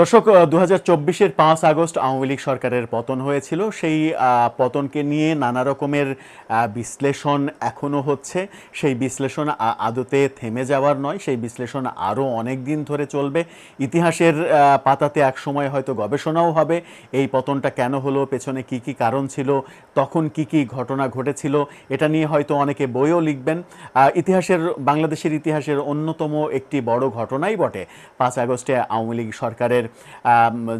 দর্শক দু হাজার চব্বিশের পাঁচ আগস্ট আওয়ামী লীগ সরকারের পতন হয়েছিল। সেই পতনকে নিয়ে নানা রকমের বিশ্লেষণ এখনও হচ্ছে। সেই বিশ্লেষণ আদতে থেমে যাওয়ার নয়। সেই বিশ্লেষণ আরও অনেক দিন ধরে চলবে। ইতিহাসের পাতাতে এক সময় হয়তো গবেষণাও হবে। এই পতনটা কেন হলো? পেছনে কি কি কারণ ছিল? তখন কি কি ঘটনা ঘটেছিল? এটা নিয়ে হয়তো অনেকে বইও লিখবেন। ইতিহাসের, বাংলাদেশের ইতিহাসের অন্যতম একটি বড় ঘটনাই বটে। পাঁচ আগস্টে আওয়ামী লীগ সরকারের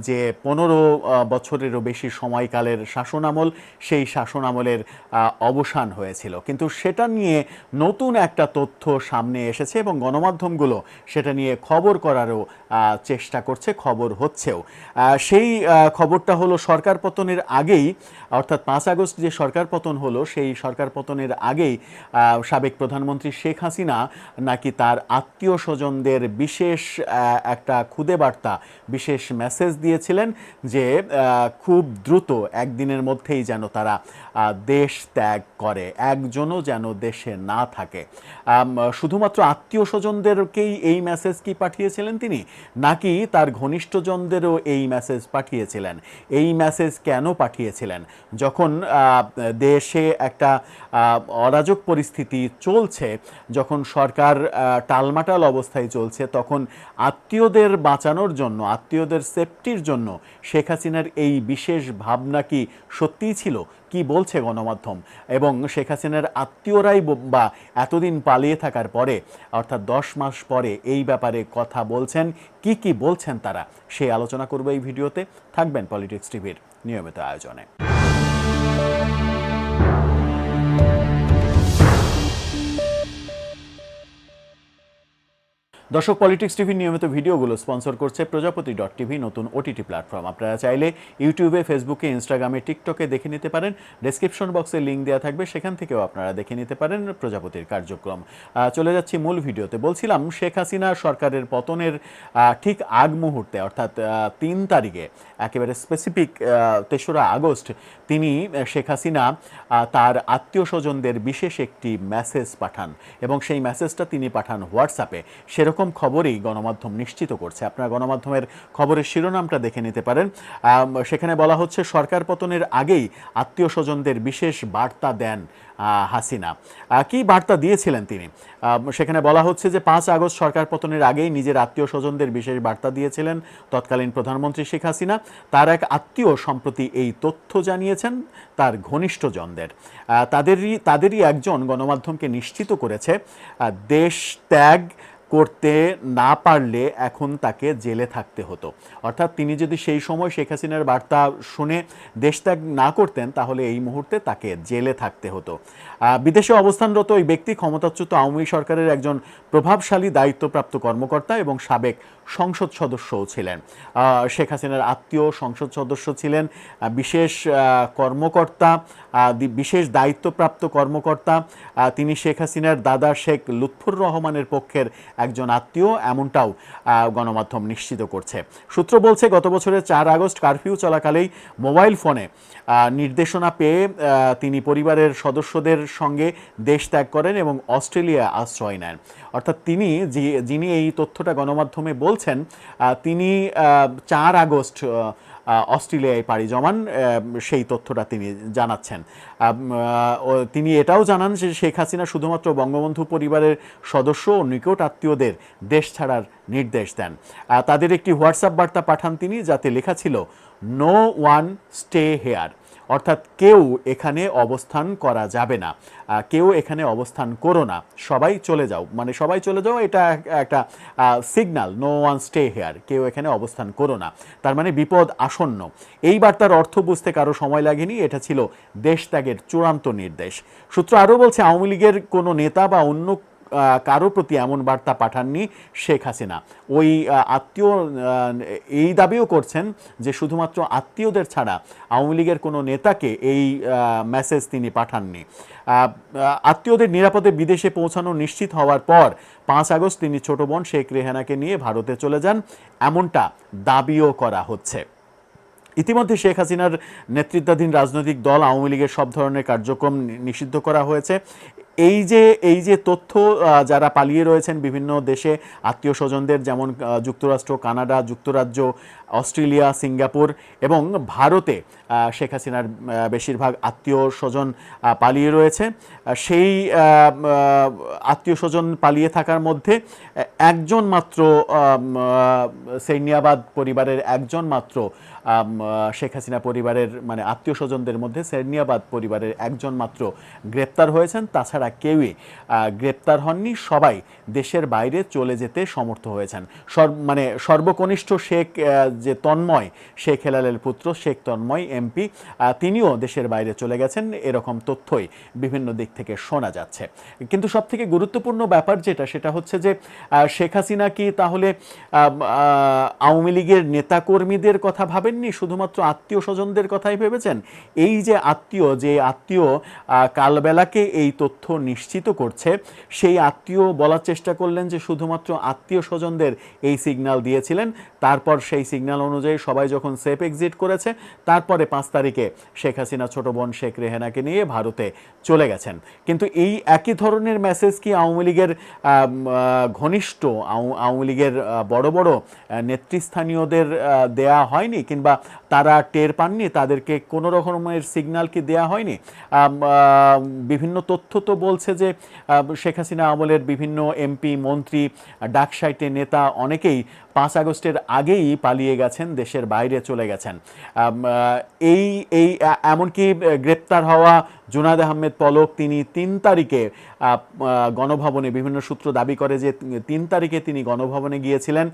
যে পনেরো বছরেরও বেশি সময়কালের শাসনামল, সেই শাসনামলের অবসান হয়েছিল। কিন্তু সেটা নিয়ে নতুন একটা তথ্য সামনে এসেছে এবং গণমাধ্যমগুলো সেটা নিয়ে খবর করারও চেষ্টা করছে, খবর হচ্ছেও। সেই খবরটা হলো সরকার পতনের আগেই, অর্থাৎ পাঁচ আগস্ট যে সরকার পতন হলো, সেই সরকার পতনের আগেই সাবেক প্রধানমন্ত্রী শেখ হাসিনা নাকি তার আত্মীয় স্বজনদের বিশেষ একটা খুদে বার্তা বিশেষ মেসেজ দিয়েছিলেন যে খুব দ্রুত একদিনের মধ্যেই যেন তারা দেশ ত্যাগ করে, একজনও যেন দেশে না থাকে। শুধুমাত্র আত্মীয় স্বজনদেরকেই এই মেসেজ কি পাঠিয়েছিলেন তিনি? নাকি তার ঘনিষ্ঠজনদেরও এই মেসেজ পাঠিয়েছিলেন? এই মেসেজ কেন পাঠিয়েছিলেন? যখন দেশে একটা অরাজক পরিস্থিতি চলছে, যখন সরকার টালমাটাল অবস্থায় চলছে, তখন আত্মীয়দের বাঁচানোর জন্য আত্মীয়দের সেফটির জন্য শেখ হাসিনার এই বিশেষ ভাবনা কি সত্যিই ছিল? কি বলছে গণমাধ্যম? এবং শেখ হাসিনার আত্মীয়রাই বা এতদিন পালিয়ে থাকার পরে, অর্থাৎ দশ মাস পরে এই ব্যাপারে কথা বলছেন, কি কি বলছেন তারা? সে আলোচনা করব এই ভিডিওতে। থাকবেন পলিটিক্স টিভির নিয়মিত আয়োজনে। দর্শক পলিটিক্স টিভির নিয়মিত ভিডিওগুলো স্পন্সর করছে প্রজাপতি ডট টিভি নতুন ওটিটি প্ল্যাটফর্ম আপনারা চাইলে ইউটিউবে ফেসবুকে ইনস্টাগ্রামে টিকটকে দেখে নিতে পারেন। ডেসক্রিপশন বক্সে লিঙ্ক দেওয়া থাকবে, সেখান থেকেও আপনারা দেখে নিতে পারেন প্রজাপতির কার্যক্রম। চলে যাচ্ছি মূল ভিডিওতে। বলছিলাম, শেখ হাসিনা সরকারের পতনের ঠিক আগ মুহূর্তে, অর্থাৎ তিন তারিখে, একেবারে স্পেসিফিক তেসরা আগস্ট, তিনি শেখ হাসিনা তার আত্মীয় স্বজনদের বিশেষ একটি মেসেজ পাঠান এবং সেই মেসেজটা তিনি পাঠান হোয়াটসঅ্যাপে সেরকম খবরই গণমাধ্যম নিশ্চিত করছে। আপনারা গণমাধ্যমের খবরের শিরোনামটা দেখে নিতে পারেন। সেখানে বলা হচ্ছে, সরকার পতনের আগেই আত্মীয় স্বজনদের বিশেষ বার্তা দেন হাসিনা। কি বার্তা দিয়েছিলেন তিনি? সেখানে বলা হচ্ছে যে, পাঁচ আগস্ট সরকার পতনের আগেই নিজের আত্মীয় স্বজনদের বিশেষ বার্তা দিয়েছিলেন তৎকালীন প্রধানমন্ত্রী শেখ হাসিনা। তার এক আত্মীয় সম্প্রতি এই তথ্য জানিয়েছেন তার ঘনিষ্ঠজনদের। তাদেরই তাদেরই একজন গণমাধ্যমকে নিশ্চিত করেছে দেশ ত্যাগ করতে না পারলে এখন তাকে জেলে থাকতে হতো। অর্থাৎ তিনি যদি সেই সময় শেখ হাসিনার বার্তা শুনে দেশত্যাগ না করতেন, তাহলে এই মুহূর্তে তাকে জেলে থাকতে হতো। বিদেশে অবস্থানরত ওই ব্যক্তি ক্ষমতাচ্যুত আওয়ামী সরকারের একজন প্রভাবশালী দায়িত্বপ্রাপ্ত কর্মকর্তা এবং সাবেক সংসদ সদস্যও ছিলেন। শেখ হাসিনার আত্মীয় সংসদ সদস্য ছিলেন বিশেষ কর্মকর্তা বিশেষ দায়িত্বপ্রাপ্ত কর্মকর্তা তিনি শেখ হাসিনার দাদা শেখ লুৎফুর রহমানের পক্ষের একজন আত্মীয় এমনটাও গণমাধ্যম নিশ্চিত করছে। সূত্র বলছে, গত বছরের চার আগস্ট কারফিউ চলাকালেই মোবাইল ফোনে নির্দেশনা পেয়ে তিনি পরিবারের সদস্যদের সঙ্গে দেশ ত্যাগ করেন এবং অস্ট্রেলিয়া আশ্রয় নেন। অর্থাৎ তিনি যিনি এই তথ্যটা গণমাধ্যমে বলছেন তিনি চার আগস্ট অস্ট্রেলিয়ায় পাড়ি জমান সেই তথ্যটা তিনি জানাচ্ছেন। তিনি এটাও জানান যে শেখ হাসিনা শুধুমাত্র বঙ্গবন্ধু পরিবারের সদস্য ও নিকট আত্মীয়দের দেশ ছাড়ার নির্দেশ দেন। তাদের একটি হোয়াটসঅ্যাপ বার্তা পাঠান তিনি, যাতে লেখা ছিল, নো ওয়ান স্টে হেয়ার। অর্থাৎ কেউ এখানে অবস্থান করা যাবে না। কেউ এখানে অবস্থান করো না। সবাই চলে যাও। মানে সবাই চলে যাও, এটা একটা signal no one stay here কেউ এখানে অবস্থান করো না। তার মানে বিপদ আসন্ন। এই বার্তার অর্থ বুঝতে কারও সময় লাগেনি। এটা ছিল দেশ ত্যাগের চূড়ান্ত নির্দেশ। সূত্র আরও বলছে, আওয়ামী লীগের কোনো নেতা বা অন্য কারও প্রতি এমন বার্তা পাঠাননি শেখ হাসিনা। ওই আত্মীয় এই দাবিও করছেন যে শুধুমাত্র আত্মীয়দের ছাড়া আওয়ামী লীগের কোনো নেতাকে এই মেসেজ তিনি পাঠাননি। আত্মীয়দের নিরাপদে বিদেশে পৌঁছানো নিশ্চিত হওয়ার পর পাঁচ আগস্ট তিনি ছোট বোন শেখ রেহানাকে নিয়ে ভারতে চলে যান। এমনটা দাবিও করা হচ্ছে। ইতিমধ্যে শেখ হাসিনার নেতৃত্বাধীন রাজনৈতিক দল আওয়ামী লীগের সব ধরনের কার্যক্রম নিষিদ্ধ করা হয়েছে। এই যে এই যে তথ্য যারা পালিয়ে রয়েছেন বিভিন্ন দেশে, আত্মীয় স্বজনদের, যেমন যুক্তরাষ্ট্র, কানাডা, যুক্তরাজ্য অস্ট্রেলিয়া, সিঙ্গাপুর এবং ভারতে শেখ হাসিনার বেশিরভাগ আত্মীয় স্বজন পালিয়ে রয়েছে। সেই আত্মীয় স্বজন পালিয়ে থাকার মধ্যে একজন মাত্র সৈনিয়াবাদ পরিবারের একজন মাত্র শেখ হাসিনা পরিবারের মানে আত্মীয় স্বজনদের মধ্যে সেরনিয়াবাদ পরিবারের একজন মাত্র গ্রেপ্তার হয়েছেন। তাছাড়া কেউই গ্রেপ্তার হননি। সবাই দেশের বাইরে চলে যেতে সমর্থ হয়েছেন। সর্ব মানে সর্বকনিষ্ঠ শেখ যে তন্ময় শেখ হেলালের পুত্র, শেখ তন্ময় এমপি তিনিও দেশের বাইরে চলে গেছেন। এরকম তথ্যই বিভিন্ন দিক থেকে শোনা যাচ্ছে। কিন্তু সব থেকে গুরুত্বপূর্ণ ব্যাপার যেটা, সেটা হচ্ছে যে শেখ হাসিনা কি তাহলে আওয়ামী লীগের নেতাকর্মীদের কথা ভাবেননি? শুধুমাত্র আত্মীয় স্বজনদের কথাই ভেবেছেন? এই যে আত্মীয় যে আত্মীয় কালবেলাকে এই তথ্য নিশ্চিত করছে, সেই আত্মীয় বলার চেষ্টা করলেন যে শুধুমাত্র আত্মীয় স্বজনদের এই সিগন্যাল দিয়েছিলেন, তারপর সেই সিগন্যাল অনুযায়ী সবাই যখন সেফ এক্সিট করেছে, তারপরে পাঁচ তারিখে শেখ হাসিনা ছোট বোন শেখ রেহেনাকে নিয়ে ভারতে চলে গেছেন। কিন্তু এই একই ধরনের মেসেজ কি আওয়ামী লীগের ঘনিষ্ঠ, আও- আওয়ামী লীগের বড় বড় নেতৃস্থানীয়দের দেয়া হয়নি কিংবা তারা টের পাননি, তাদেরকে কোনো রকমের সিগন্যাল কি দেয়া হয়নি? বিভিন্ন তথ্য তো বলছে যে শেখ হাসিনা আমলের বিভিন্ন এমপি, মন্ত্রী, ডাকসাইটে নেতা অনেকেই পাঁচ আগস্টের আগেই পালিয়ে গেছেন দেশের বাইরে চলে গেছেন। এই এই এমনকি গ্রেপ্তার হওয়া জুনাদ আহমেদ পলক, তিনি তিন তারিখে গণভবনে বিভিন্ন সূত্র দাবি করে যে তিন তারিখে তিনি গণভবনে গিয়েছিলেন।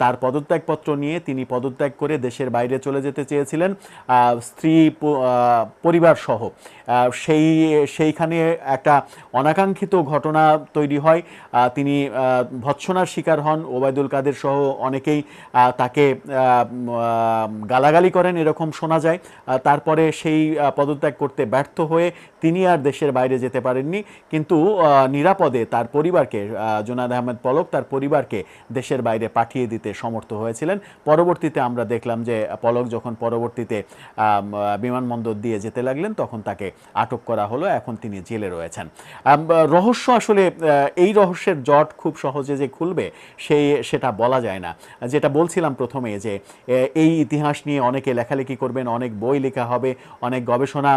তার পদত্যাগপত্র নিয়ে তিনি পদত্যাগ করে দেশের বাইরে চলে যেতে চেয়েছিলেন স্ত্রী পরিবার সহ। সেই, সেইখানে একটা অনাকাঙ্ক্ষিত ঘটনা তৈরি হয়। তিনি ভৎসনার শিকার হন। ওবায়দুল কাদের সহ অনেকেই তাকে গালাগালি করেন, এরকম শোনা যায়। তারপরে সেই পদত্যাগ করতে ব্যর্থ হয়ে তিনি আর দেশের বাইরে যেতে পারেননি। কিন্তু নিরাপদে তার পরিবারকে জোনাদ আহমেদ পলক তার পরিবারকে দেশের বাইরে পাঠিয়ে দিতে সমর্থ হয়েছিলেন। পরবর্তীতে আমরা দেখলাম যে, পলক যখন পরবর্তীতে বিমানবন্দর দিয়ে যেতে লাগলেন, তখন তাকে আটক করা হলো। এখন তিনি জেলে রয়েছেন। রহস্য আসলে এই রহস্যের জট খুব সহজে যে খুলবে সেই সেটা বলা যায় না। যেটা বলছিলাম প্রথমে যে এই ইতিহাস নিয়ে অনেকে লেখালেখি করবেন, অনেক বই লেখা হবে, অনেক গবেষণা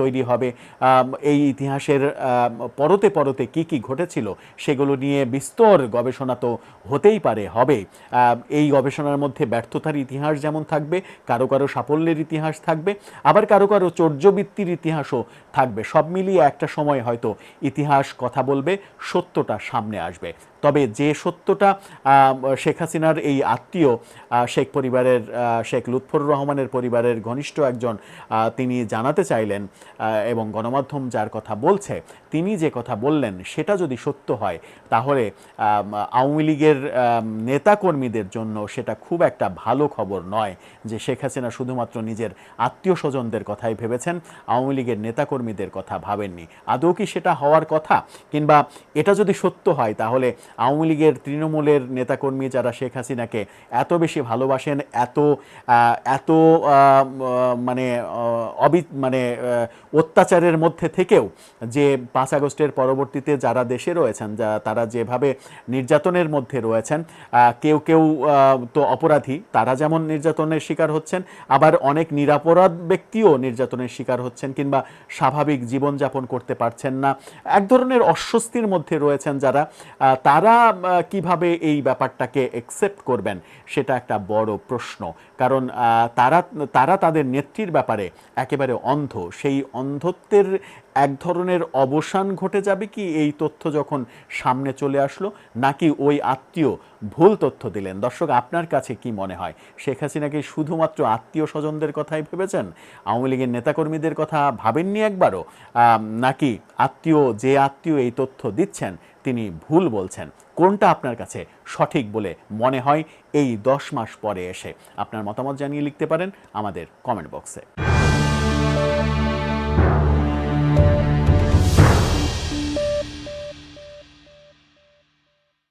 তৈরি হবে। আম, এই ইতিহাসের পরতে পরতে কি কি ঘটেছিল সেগুলো নিয়ে বিস্তর গবেষণা তো হতেই পারে হবে। এই গবেষণার মধ্যে ব্যর্থতার ইতিহাস যেমন থাকবে কারও কারও সাফল্যের ইতিহাস থাকবে আবার কারও কারও চর্যবৃত্তির ইতিহাসও থাকবে। সব মিলিয়ে একটা সময় হয়তো ইতিহাস কথা বলবে সত্যটা সামনে আসবে। তবে যে সত্যটা শেখ হাসিনার এই আত্মীয় শেখ পরিবারের শেখ লুৎফর রহমানের পরিবারের ঘনিষ্ঠ একজন তিনি জানাতে চাইলেন এবং গণমাধ্যম যার কথা বলছে তিনি যে কথা বললেন সেটা যদি সত্য হয় তাহলে আওয়ামী লীগের নেতাকর্মীদের জন্য সেটা খুব একটা ভালো খবর নয় যে শেখ হাসিনা শুধুমাত্র নিজের আত্মীয় স্বজনদের কথাই ভেবেছেন আওয়ামী লীগের নেতাকর্মীদের কথা ভাবেননি। আদৌ কি সেটা হওয়ার কথা? কিংবা এটা যদি সত্য হয় তাহলে আওয়ামী লীগের তৃণমূলের নেতাকর্মী যারা শেখ হাসিনাকে এত বেশি ভালোবাসেন এত এত মানে অবি মানে আহ, অত্যাচারের মধ্যে থেকেও যে পাঁচ আগস্টের পরবর্তীতে যারা দেশে রয়েছেন, যা তারা যেভাবে নির্যাতনের মধ্যে রয়েছেন কেউ কেউ তো অপরাধী, তারা যেমন নির্যাতনের শিকার হচ্ছেন, আবার অনেক নিরাপরাধ ব্যক্তিও নির্যাতনের শিকার হচ্ছেন কিংবা স্বাভাবিক জীবনযাপন করতে পারছেন না। এক ধরনের অস্বস্তির মধ্যে রয়েছেন যারা তারা কীভাবে এই ব্যাপারটাকে একসেপ্ট করবেন, সেটা একটা বড় প্রশ্ন। কারণ তারা তারা তাদের নেত্রীর ব্যাপারে একেবারে অন্ধ, সেই অন্ধত্বের এক ধরনের অবসান ঘটে যাবে কি? এই তথ্য যখন সামনে চলে আসলো, নাকি ওই আত্মীয় ভুল তথ্য দিলেন? দর্শক, আপনার কাছে কি মনে হয়? শেখ হাসিনাকে শুধুমাত্র আত্মীয় স্বজনদের কথাই ভেবেছেন? আওয়ামী লীগের নেতাকর্মীদের কথা ভাবেননি একবারও? নাকি আত্মীয়, যে আত্মীয় এই তথ্য দিচ্ছেন, তিনি ভুল বলছেন? কোনটা আপনার কাছে সঠিক বলে মনে হয় এই দশ মাস পরে এসে? আপনার মতামত জানিয়ে লিখতে পারেন আমাদের কমেন্ট বক্সে।